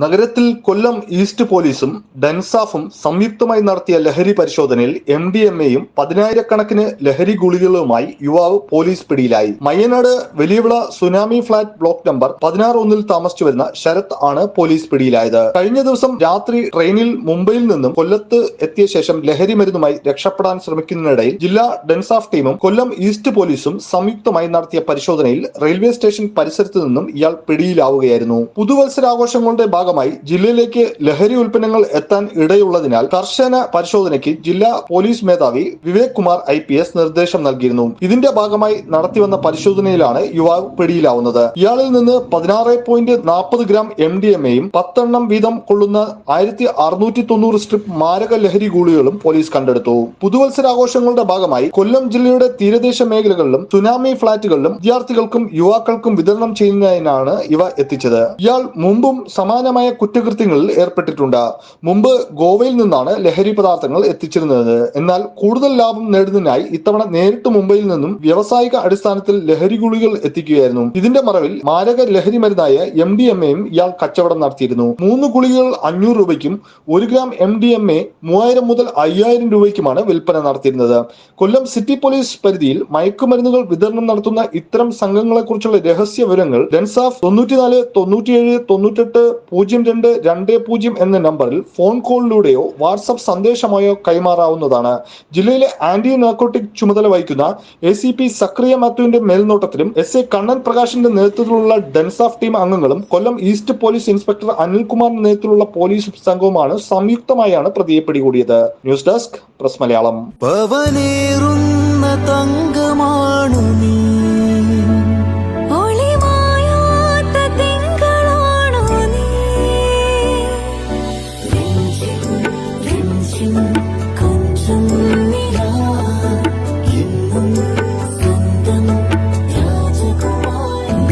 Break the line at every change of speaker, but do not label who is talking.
നഗരത്തിൽ കൊല്ലം ഈസ്റ്റ് പോലീസും ഡെൻസാഫും സംയുക്തമായി നടത്തിയ ലഹരി പരിശോധനയിൽ എം ഡി എം എയും പതിനായിരക്കണക്കിന് ലഹരി ഗുളികകളുമായി യുവാവ് പോലീസ് പിടിയിലായി. Mayyanad Valiyavila tsunami flat block number പതിനാറ് ഒന്നിൽ താമസിച്ചു വരുന്ന ശരത് ആണ് പോലീസ് പിടിയിലായത്. കഴിഞ്ഞ ദിവസം രാത്രി ട്രെയിനിൽ മുംബൈയിൽ നിന്നും കൊല്ലത്ത് എത്തിയ ശേഷം ലഹരി മരുന്നുമായി രക്ഷപ്പെടാൻ ശ്രമിക്കുന്നതിനിടയിൽ ജില്ലാ ഡെൻസാഫ് ടീമും കൊല്ലം ഈസ്റ്റ് പോലീസും സംയുക്തമായി നടത്തിയ പരിശോധനയിൽ റെയിൽവേ സ്റ്റേഷൻ പരിസരത്ത് നിന്നും ഇയാൾ പിടിയിലാവുകയായിരുന്നു. പുതുവത്സരാഘോഷങ്ങളുടെ ഭാഗമായി ജില്ലയിലേക്ക് ലഹരി ഉൽപ്പന്നങ്ങൾ എത്താൻ ഇടയുള്ളതിനാൽ കർശന പരിശോധനയ്ക്ക് ജില്ലാ പോലീസ് മേധാവി Vivek Kumar I P S നിർദ്ദേശം നൽകിയിരുന്നു. ഇതിന്റെ ഭാഗമായി നടത്തിവന്ന പരിശോധനയിലാണ് യുവാവ് പിടിയിലാവുന്നത്. ഇയാളിൽ നിന്ന് പതിനാറ് പോയിന്റ് നാൽപ്പത് ഗ്രാം എം ഡി എം എയും പത്തെണ്ണം വീതം കൊള്ളുന്ന ആയിരത്തി അറുന്നൂറ്റി തൊണ്ണൂറ് സ്ട്രിപ്പ് മാരക ലഹരി ഗുളികളും പോലീസ് കണ്ടെടുത്തു. പുതുവത്സരാഘോഷങ്ങളുടെ ഭാഗമായി കൊല്ലം ജില്ലയുടെ തീരദേശ മേഖലകളിലും സുനാമി ഫ്ളാറ്റുകളിലും വിദ്യാർത്ഥികൾക്കും യുവാക്കൾക്കും വിതരണം ചെയ്യുന്നതിനാണ് ഇവ എത്തിച്ചത്. ഇയാൾ മുമ്പും സമാനമായ കുറ്റകൃത്യങ്ങളിൽ ഏർപ്പെട്ടിട്ടുണ്ട്. മുമ്പ് ഗോവയിൽ നിന്നാണ് ലഹരി പദാർത്ഥങ്ങൾ എത്തിച്ചിരുന്നത്. എന്നാൽ കൂടുതൽ ലാഭം നേടുന്നതിനായി ഇത്തവണ നേരിട്ട് മുംബൈയിൽ നിന്നും വ്യാവസായിക അടിസ്ഥാനത്തിൽ ലഹരി ഗുളികൾ എത്തിക്കുകയായിരുന്നു. ഇതിന്റെ മറവിൽ മാരക ലഹരി മരുന്നായ എം ഡി എം എയും ഇയാൾ കച്ചവടം നടത്തിയിരുന്നു. മൂന്ന് ഗുളികകൾ അഞ്ഞൂറ് രൂപയ്ക്കും ഒരു gram M D M A മൂവായിരം മുതൽ അയ്യായിരം രൂപയ്ക്കുമാണ് വിൽപ്പന നടത്തിയിരുന്നത്. കൊല്ലം സിറ്റി പോലീസ് പരിധിയിൽ മയക്കുമരുന്നുകൾ വിതരണം നടത്തുന്ന ഇത്തരം സംഘങ്ങളെക്കുറിച്ചുള്ള രഹസ്യ വിവരങ്ങൾ ഡെൻസാഫ് തൊണ്ണൂറ്റിനാല് തൊണ്ണൂറ്റിയേഴ് തൊണ്ണൂറ്റെട്ട് പൂജ്യം രണ്ട് രണ്ട് പൂജ്യം എന്ന നമ്പറിൽ ഫോൺ കോളിലൂടെയോ വാട്സപ്പ് സന്ദേശമായോ കൈമാറാവുന്നതാണ്. ജില്ലയിലെ ആന്റി നാർക്കോട്ടിക് ചുമതല വഹിക്കുന്ന എ സി പി സക്രിയ മാത്യുവിന്റെ മേൽനോട്ടത്തിലും എസ് എ കണ്ണൻ പ്രകാശിന്റെ നേതൃത്വത്തിലുള്ള ഡെൻസാഫ് ടീം അംഗങ്ങളും കൊല്ലം ഈസ്റ്റ് പോലീസ് ഇൻസ്പെക്ടർ അനിൽകുമാറിന്റെ നേതൃത്വത്തിലുള്ള പോലീസ് സംഘവുമാണ് സംയുക്തമായാണ് പ്രതിയെ പിടികൂടിയത്. News desk press
Malayalam. തങ്കമാണു നീ.
രാജകുമാരി